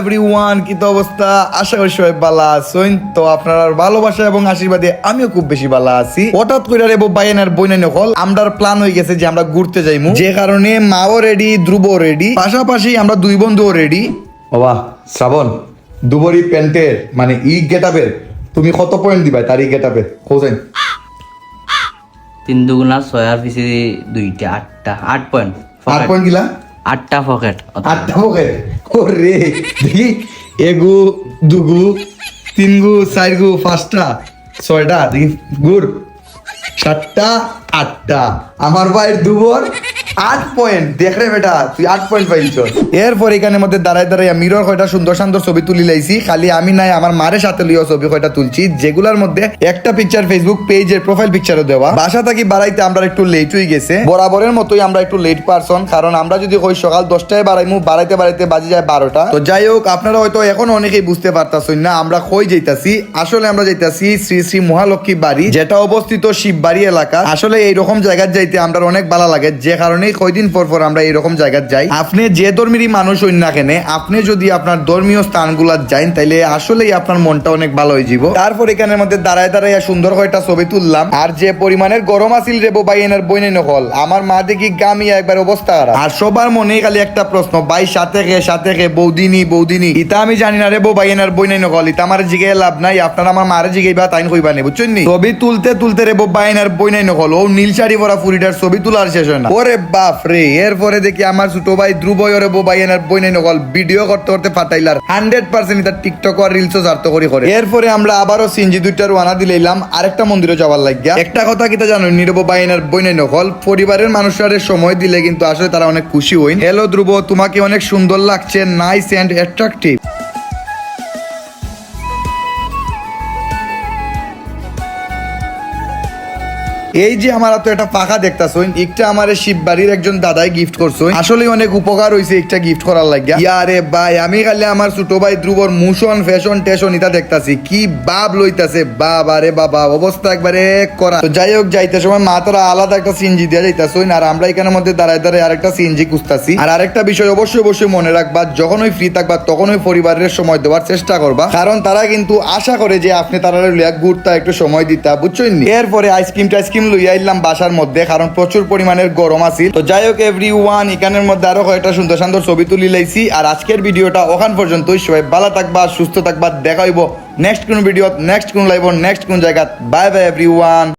Everyone কি তো অবস্থা? আশা করি সবাই ভালো আছেন। তো আপনার ভালোবাসা এবং আশীর্বাদে আমিও খুব বেশি ভালো আছি। হঠাৎ করে রে বাইনের বইনে নকল আমরার প্ল্যান হয়ে গেছে যে আমরা ঘুরতে যাইমু। যে কারণে মাও রেডি ধ্রুব রেডি পাশাপাশি আমরা দুই বন্ধুও রেডি বাবা শ্রাবণ দুবরি প্যান্টের মানে ই গেটাপের তুমি কত পয়েন্ট দিবা তার ই গেটাপে খোঁজেন। তিন দুগুণা ছয় আর পিছে দুইটা আটটা আট পয়েন্ট আট পয়েন্ট গিলা? আটটা পকেট। আটটা পকেট? ওরে, দেখি, এগু, দুগু, তিনগু, চারগু, পাঁচটা, ছয়টা, দেখি, গুড়, সাতটা আটটা। আমার ভাইয়ের দুবর আট পয়েন্ট দেখ রে বেটা, তুই আট পয়েন্ট পাইছ এরপর এখানে মধ্যে দাঁড়ায় দাঁড়ায় মিরর কয়টা সুন্দর সুন্দর ছবি তুলি লাইছি। খালি আমি নাই, আমার মারের সাথে লিও ছবি কয়টা তুলছি। যেগুলার মধ্যে একটা পিকচার ফেসবুক পেজের প্রোফাইল পিকচারও দেওয়া। বাসা থাকি বাড়াইতে আমরা একটু লেট হয়ে গেছে। বরাবরের মতোই আমরা একটু লেট পারসন কারণ আমরা যদি ওই সকাল দশটায় বাড়াইমু, বাড়াইতে বাড়াইতে বাজে যায় বারোটা। তো যাই হোক, আপনারা হয়তো এখন অনেকেই বুঝতে পারতাছেন না, আমরা কই যাইতাছি? আসলে আমরা যাইতাছি শ্রী শ্রী মহালক্ষ্মী বাড়ি, যেটা অবস্থিত শিববাড়ি এলাকা। আসলে এইরকম জায়গায় যাইতে আমরা অনেক ভালো লাগে। যে কারণে কয়দিন পর পর আমরা এইরকম জায়গায় যাই। আপনি যে ধর্মেরই মানুষ হইন না কেন, আপনি যদি আপনার ধর্মীয় স্থানগুলা যাইন, তাইলে আসলেই আপনার মনটা অনেক ভালো হয়ে যাব তারপর এখানের মধ্যে দাঁড়ায় দাঁড়ায় সুন্দর কয়টা ছবি তুললাম। আর যে পরিমাণের গরম আছিল রে বাই এনার বইনে নকল। আমার মা দেখি গামি একবার অবস্থা খারাপ। আর সবার মনে খালি একটা প্রশ্ন, ভাই, সাথে খে সাথে খে বৌদিনী বৌদিনী ইতা আমি জানি না রে বউ ভাই এনার বইনে নকল। ইতা আমার জিগে লাভ নাই, আপনারা আমার মারে জিগাইবা, তাইন কইবা নে, বুঝছেন ছবি তুলতে তুলতে রে বউ ভাই এনার বইনে নকল। ও নীল শাড়ি পরা ফুরিটার ছবি তোলার শেষ হয় না। ওরে বাপ রে এরপরে দেখি আমার ছোট ভাই ধ্রুব ওরে বউ ভাই এনার বইনে নকল ভিডিও করতে করতে ফাটাইলার। হান্ড্রেড পার্সেন্ট এটা টিকটক আর রিলসও জারতো করি করে। এরপরে আমরা আবারও সিনজি দুইটার ওয়ানা দিলাম আরেকটা মন্দিরে যাওয়ার লাগিয়া। একটা কথা কিতা জানো, নীরব বাইনার বইনে নকল পরিবারের মানুষের সময় দিলে কিন্তু আসলে তারা অনেক খুশি হইন হ্যালো ধ্রুব, তোমাকে অনেক সুন্দর লাগছে নাইস অ্যান্ড অ্যাট্রাকটিভ এই যে আমার তো একটা পাখা দেখতাছইন একটা আমার শিববাড়ির একজন দাদাই গিফট করছই আসলে অনেক উপকার হইছে একটা গিফট করার লাগিয়া। ইয়ারে ভাই, আমি খালি আমার ছোট ভাই ধ্রুবর মুশন ফ্যাশন, টেশন ইটা দেখতাছি। কি বাপ লইতাছে বাবা রে বাবা, অবস্থা একবারে করা। তো যাই হোক, যাইতে সময় মা তোরা আলাদা একটা সিনজি দিয়ে যাইতাছইন আর আমরা এখানের মধ্যে দাঁড়ায় দাঁড়ায় আরেকটা সিনজি খুঁজতাছি। আর আরেকটা বিষয় অবশ্যই অবশ্যই মনে রাখবা যখনই ফ্রি থাকবা তখনই পরিবারের সময় দেওয়ার চেষ্টা করবা। কারণ তারা কিন্তু আশা করে যে আপনি তারা ঘুরতা একটু সময় দিতা বুঝছেন? এরপরে আইসক্রিম টাইসক্রিম লইয়া আইলাম বাসার মধ্যে, কারণ প্রচুর পরিমাণের গরম আছিল। তো যাই হোক এভরি ওয়ান এখানের মধ্যে আরও কয়েকটা সুন্দর সুন্দর ছবি তুলি লাইছি। আর আজকের ভিডিওটা ওখান পর্যন্ত সবাই ভালো থাকবা, সুস্থ থাকবা, দেখা হইব নেক্সট কোন ভিডিও নেক্সট কোন লাইভ নেক্সট কোন জায়গা বাই বাই এভরি ওয়ান